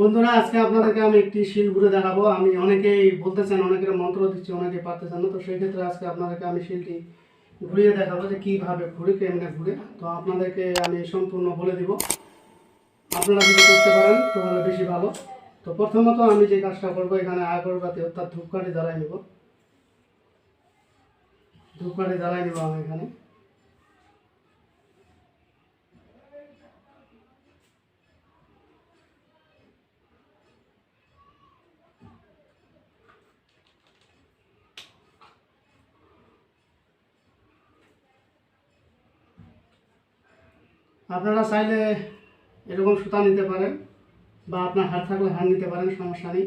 বন্ধুরা, আজকে আপনাদেরকে আমি একটি শিল ঘুরে দেখাবো। আমি অনেকেই বলতেছেন, অনেকের মন্ত্র দিচ্ছি, অনেকে পারতেছেন না। তো সেই ক্ষেত্রে আজকে আপনাদেরকে আমি শিলটি ঘুরিয়ে দেখাবো যে কীভাবে ঘুরে, কেমনে ঘুরে। তো আপনাদেরকে আমি সম্পূর্ণ বলে দিব। আপনারা যদি করতে পারেন, তাহলে বেশি ভালো। তো প্রথমত আমি যে কাজটা করব, এখানে আগরবাতি, অর্থাৎ ধূপকাঠি জ্বালাই নেব। ধূপকাঠি জ্বালাই নেব আমি এখানে। আপনারা চাইলে এরকম সুতা নিতে পারেন বা আপনার হাত থাকলে হাত নিতে পারেন, সমস্যা নেই।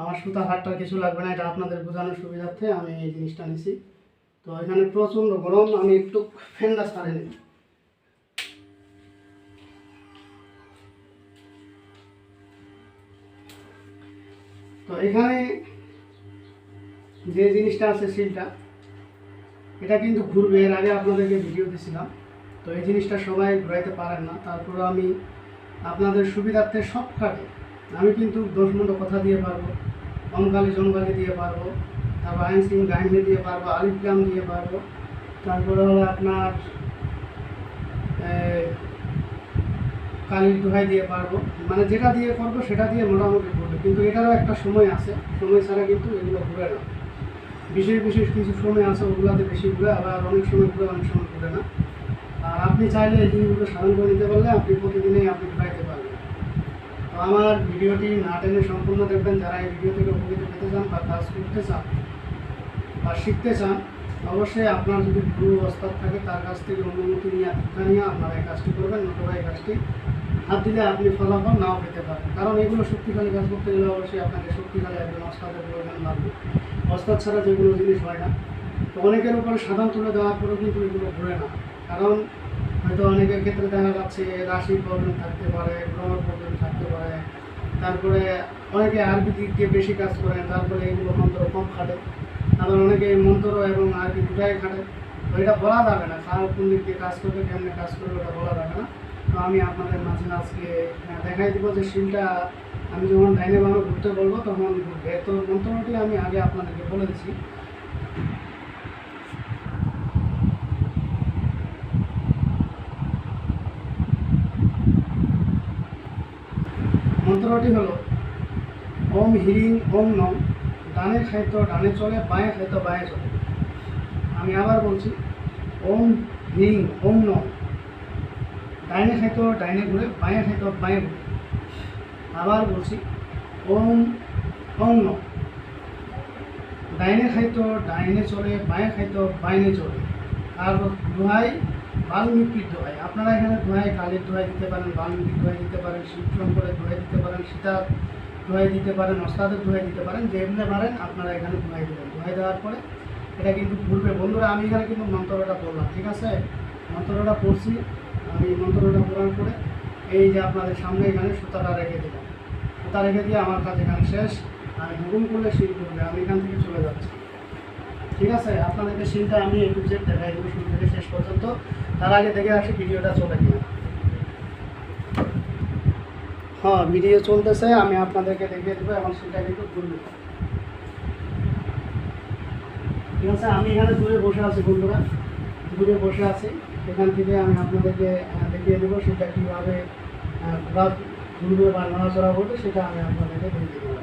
আমার সুতা হাতটা কিছু লাগবে না, এটা আপনাদের বোঝানোর সুবিধার্থে আমি এই জিনিসটা নিছি। তো এখানে প্রচণ্ড গরম, আমি একটু ফ্যানটা ছাড়ে নিই। তো এখানে যে জিনিসটা আছে, সিলটা, এটা কিন্তু ঘুরবে। এর আগে আপনাদেরকে ভিডিও দিয়েছিলাম তো এই জিনিসটা সবাই ঘুরাইতে পারেন না। তারপরে আমি আপনাদের সুবিধার্থে সব কাটে আমি কিন্তু দশ মিনিট কথা দিয়ে পারব অমকালি জমকালি দিয়ে পারব, তারপর আইন আইনসিং গাইনে দিয়ে পারব আলিগ্রাম দিয়ে পারব। তারপরে হলো আপনার কালির দোহাই দিয়ে পারব। মানে যেটা দিয়ে করব সেটা দিয়ে মোটামুটি করবে। কিন্তু এটারও একটা সময় আছে। সময় ছাড়া কিন্তু এগুলো ঘুরে না। বিশেষ বিশেষ কিছু সময় আছে ওগুলোতে বেশি ঘুরে, আবার অনেক সময় ঘুরে, অনেক সময় ঘুরে না। আর আপনি চাইলে এই জিনিসগুলো সাধন করে নিতে পারলে আপনি প্রতিদিনই আপনি ঘুরাইতে পারবেন। তো আমার ভিডিওটি না টেনে সম্পূর্ণ দেখবেন, যারা এই ভিডিও থেকে উপকৃত পেতে চান বা কাজ করতে চান বা শিখতে চান, অবশ্যই আপনার যদি গুরু অবস্থা থাকে, তার কাছ থেকে অনুমতি নিয়ে দীক্ষা নিয়ে আপনারা এই কাজটি করবেন, নতুবা এই কাজটি হাত দিলে আপনি ফলাফল নাও পেতে পারেন। কারণ এগুলো শক্তিশালী কাজ করতে গেলে অবশ্যই আপনাকে শক্তিশালী একজন অস্তাদের প্রয়োজন লাগবে অস্তাদ ছাড়া যেগুলো জিনিস হয় না। তো অনেকের উপরে সাধারণ তুলে দেওয়ার পরেও কিন্তু এগুলো ঘুরে না। কারণ হয়তো অনেকের ক্ষেত্রে দেখা যাচ্ছে রাশির প্রবলেম থাকতে পারে গ্রহের প্রবলেম থাকতে পারে। তারপরে অনেকে আরবি দিক দিয়ে বেশি কাজ করেন তারপরে এগুলো মন্ত্র কম খাটে। আবার অনেকে মন্ত্র এবং আরবি দুটাই খাটে। তো এটা বলা যাবে না কার কোন দিক দিয়ে কাজ করবে কেমনে কাজ করবে ওটা বলা যাবে না। তো আমি আপনাদের মাঝে আজকে আহ, দেখাই দিব যে শিলটা আমি যখন ডাইনে বামে ঘুরতে বলব তখন ঘুরবে তো মন্ত্রটি আমি আগে আপনাদেরকে বলে দিচ্ছি মন্ত্রটি হলো, ওম হিরিং, ওম নম, ডানে খাইতো, ডানে চলে, বাঁয়ে খাইতো, বাঁয়ে চলে। আমি আবার বলছি, ওম হিরিং, ওম নম, ডাইনে খাইতো, ডাইনে ঘুরে, বাঁয়ে খাইতো, বাঁয়ে ঘুরে। আবার বলছি, ওম ওম নম, ডাইনে খাইতো, ডাইনে চলে, বাঁয়ে খাইতো বাইনে চলে। আর দোহাই বাল্মীকির দোহাই আপনারা এখানে দোহাই কালীর দোহাই দিতে পারেন বাল্মীকির দোহাই দিতে পারেন শিবশঙ্করের দোহাই দিতে পারেন, সীতার দোহাই দিতে পারেন ওস্তাদের দোহাই দিতে পারেন যেগুলো পারেন আপনারা এখানে দোহাই দেবেন। দোহাই দেওয়ার পরে এটা কিন্তু ভুলবে। বন্ধুরা, আমি এখানে কিন্তু মন্ত্রটা পড়লাম, ঠিক আছে? মন্ত্রটা পড়ছি, আমি মন্ত্রটা পড়ার পরে এই যে আপনাদের সামনে এখানে সুতাটা রেখে দিলাম। সুতা রেখে দিয়ে আমার কাজ এখানে শেষ। আমি হুকুম করলে শিল করবে, আমি এখান থেকে চলে যাচ্ছি। ঠিক আছে? আপনাদেরকে সিনটা আমি একটু জেড দেখাই দেবো শুরু থেকে শেষ পর্যন্ত। তার আগে দেখে আসি ভিডিওটা চলে কিনা। হ্যাঁ ভিডিও চলতেছে, আমি আপনাদেরকে দেখিয়ে দেবো এবং সেটা কিন্তু ঘুরবে। ঠিক আছে, আমি এখানে দূরে বসে আছি বন্ধুরা। দূরে বসে আছি। এখান থেকে আমি আপনাদেরকে দেখিয়ে দেবো সেটা কীভাবে ঘোরা ঘুরবে বা নড়াচড়া করবে, সেটা আমি আপনাদেরকে দেখিয়ে দেবো।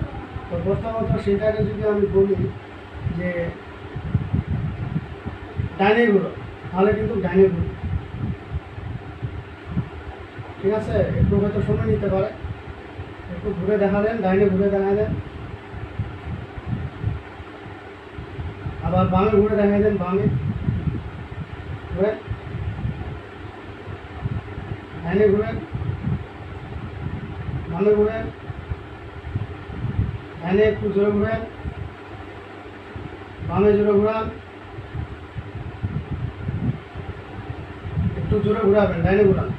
তো প্রথমত সেটাকে যদি আমি বলি যে ডাইনে ঘুরো তাহলে কিন্তু ডাইনে ঘুরো ঠিক আছে, একটু হয়তো সময় নিতে পারে। একটু ঘুরে দেখালেন ডাইনে ঘুরে দেখালেন আবার বামে ঘুরে দেখাই দেন, বামে। ঘুরে। ডাইনে ঘুরেন বামে ঘুরে। ডাইনে একটু জোরে ঘুরে। বামে জোরে ঘুরান। একটু জোরে ঘুরাবেন, ডাইনে ঘুরান।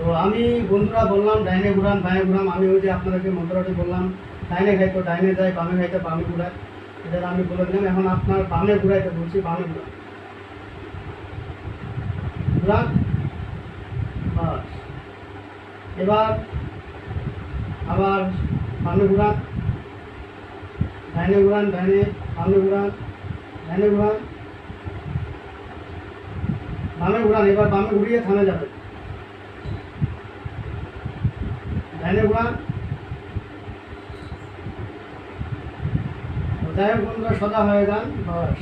তো আমি বন্ধুরা বললাম, ডাইনে ঘুরান, বাঁয়ে ঘুরাম আমি ওই যে আপনাদেরকে মন্ত্রটি বললাম, ডাইনে খাইতো ডাইনে যায় বামে খাইতো বামে ঘুরায় এটা আমি বলে দিলাম, এখন আপনার বামে ঘুরাইতে বলছি, বামে ঘুরান। ঘুরান। বাস। এবার আবার বামে ঘুরান। ডাইনে ঘুরান, ডাইনে, বামে ঘুরান, ডাইনে ঘুরান। বামে ঘুরান, এবার বামে ঘুরিয়ে থামে যাবে ডাইনে ঘুরান তো যাই হোক বন্ধুরা সোজা হয়ে যান, বাস।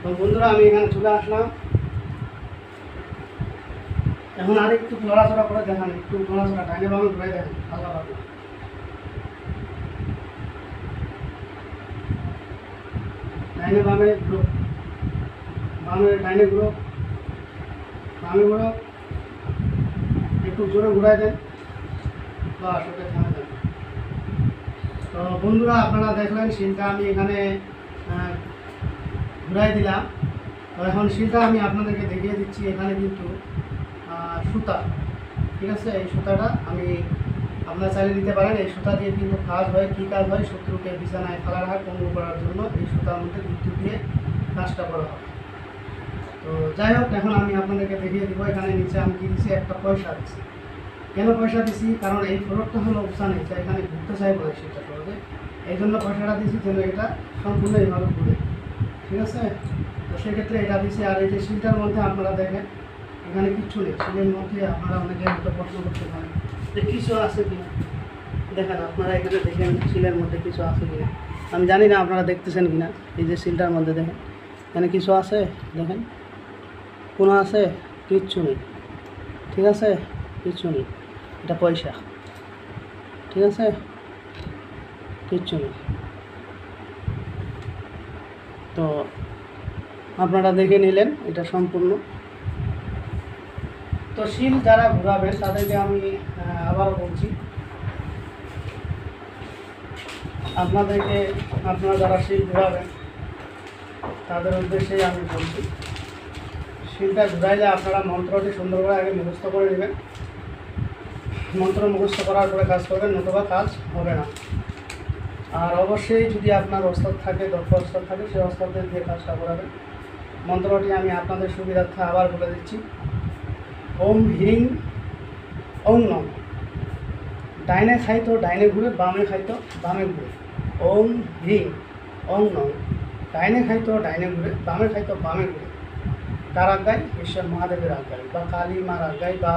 তো বন্ধুরা, আমি এখানে চলে আসলাম। এখন আর একটু নড়াচড়া করে দেখান, একটু নড়াচড়া ডাইনে বামে ঘুরে দেখেন হালকা পাতলা ডাইনে বামে ঘুরো, বামে, ডাইনে ঘুরো। ঘুরো একটু জোরে ঘুরাই দেন, বাস, ওকে থামে দেন তো বন্ধুরা, আপনারা দেখলেন সিনটা আমি এখানে ঘুরাই দিলাম। তো এখন সেটা আমি আপনাদেরকে দেখিয়ে দিচ্ছি এখানে কিন্তু সুতা। ঠিক আছে? এই সুতাটা আমি আপনারা চালিয়ে দিতে পারেন। এই সুতা দিয়ে কিন্তু কাজ হয়, কী কাজ হয়? শত্রুকে বিছানায় ফেলা রাখা পঙ্গু করার জন্য। এই সুতার মধ্যে বিদ্যুৎ দিয়ে কাজটা করা হয়। তো যাই হোক, এখন আমি আপনাদেরকে দেখিয়ে দিব, এখানে নিচে আমি কি দিচ্ছি একটা পয়সা দিচ্ছি কেন পয়সা দিছি? কারণ এই ফ্লোরটা হলো উৎসাহ নিচে এখানে ঘুরতে চাই বলে সেটা করবে এই জন্য পয়সাটা দিছি যেন এটা সম্পূর্ণ এইভাবে ঘুরে। ঠিক আছে? তো সেক্ষেত্রে এটা দিছে, আর এই যে শিলটার মধ্যে আপনারা দেখেন, এখানে কিচ্ছু নেই। শিলের মধ্যে আপনারা অনেকে হয়তো প্রশ্ন করতে পারেন যে কিছু আছে কিনা দেখেন, আপনারা এখানে দেখেন শিলের মধ্যে কিছু আছে কিনা আমি জানি না আপনারা দেখতেছেন কিনা এই যে শিলটার মধ্যে দেখেন। এখানে কিছু আছে? দেখেন। কোনো আছে? কিচ্ছু নেই। ঠিক আছে? কিচ্ছু নেই। এটা পয়সা। ঠিক আছে? কিচ্ছু নেই। তো আপনারা দেখে নিলেন, এটা সম্পূর্ণ। তো শিল যারা ঘোরাবেন তাদেরকে আমি আবারও বলছি। আপনাদেরকে, আপনারা যারা শিল ঘোরাবেন, তাদের উদ্দেশ্যেই আমি বলছি। শিলটা ঘুরাইলে আপনারা মন্ত্রটি সুন্দর করে আগে মুখস্থ করে নেবেন। মন্ত্র মুখস্থ করার পরে কাজ করবেন, নতুবা কাজ হবে না। আর অবশ্যই যদি আপনার অস্ত্র থাকে, দক্ষ অস্ত্র থাকে সেই অস্ত্রদের দিয়ে কাজটা করাবেন। মন্ত্রটি আমি আপনাদের সুবিধার্থে আবার বলে দিচ্ছি। ওম হ্রিং ওম নম। ডাইনে খাইতো, ডাইনে ঘুরে, বামে খাইতো, বামে ঘুরে। ওম হ্রিং ওম নম। ডাইনে খাইতো, ডাইনে ঘুরে, বামে খাইতো, বামে ঘুরে। কার আজ্ঞায় ঈশ্বর মহাদেবের আজ্ঞায়, বা কালী মার আজ্ঞায়, বা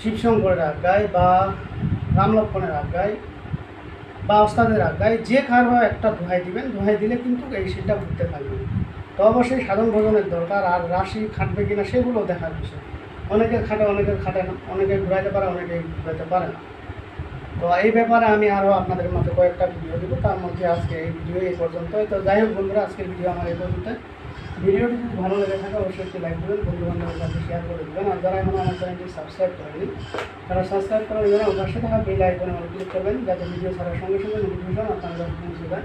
শিবশঙ্করের আজ্ঞায়, বা রামলক্ষণের আজ্ঞায়, বা ওস্তাদের আজ্ঞায়, যে কারও একটা দোহাই দিবেন, দোহাই দিলে কিন্তু এই শীতটা ঘুরতে থাকবে। তো অবশ্যই সাধন ভোজনের দরকার, আর রাশি খাটবে কিনা সেগুলো দেখার বিষয়। অনেকের খাটে অনেকের খাটে না, অনেকে ঘুরাইতে পারে, অনেকে ঘুরাইতে পারে না। তো এই ব্যাপারে আমি আরও আপনাদের মধ্যে কয়েকটা ভিডিও দেবো, তার মধ্যে আজকে এই ভিডিও এই পর্যন্তই। তো যাই হোক বন্ধুরা, আজকের ভিডিও আমার এই পর্যন্ত ভিডিওটি যদি ভালো লেগে থাকে, অবশ্যই একটি লাইক দেবেন বন্ধুবান্ধবের কাছে শেয়ার করে দেবেন। আর যারা এখন আমার চ্যানেলটি সাবস্ক্রাইব করেনি, তারা সাবস্ক্রাইব করার জন্য পাশে থাকা বেল আইকনে অন ক্লিক করবেন, যাতে ভিডিও ছাড়ার সঙ্গে সঙ্গে নোটিফিকেশন আপনার কাছে পৌঁছে যায়।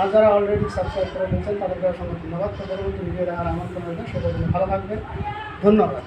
আর যারা অলরেডি সাবস্ক্রাইব করে নিয়েছেন, তাদেরকে অসংখ্য ধন্যবাদ। তো পরবর্তী ভিডিও দেখার আমন্ত্রণ রইল। সে পর্যন্ত ভালো থাকবেন। ধন্যবাদ।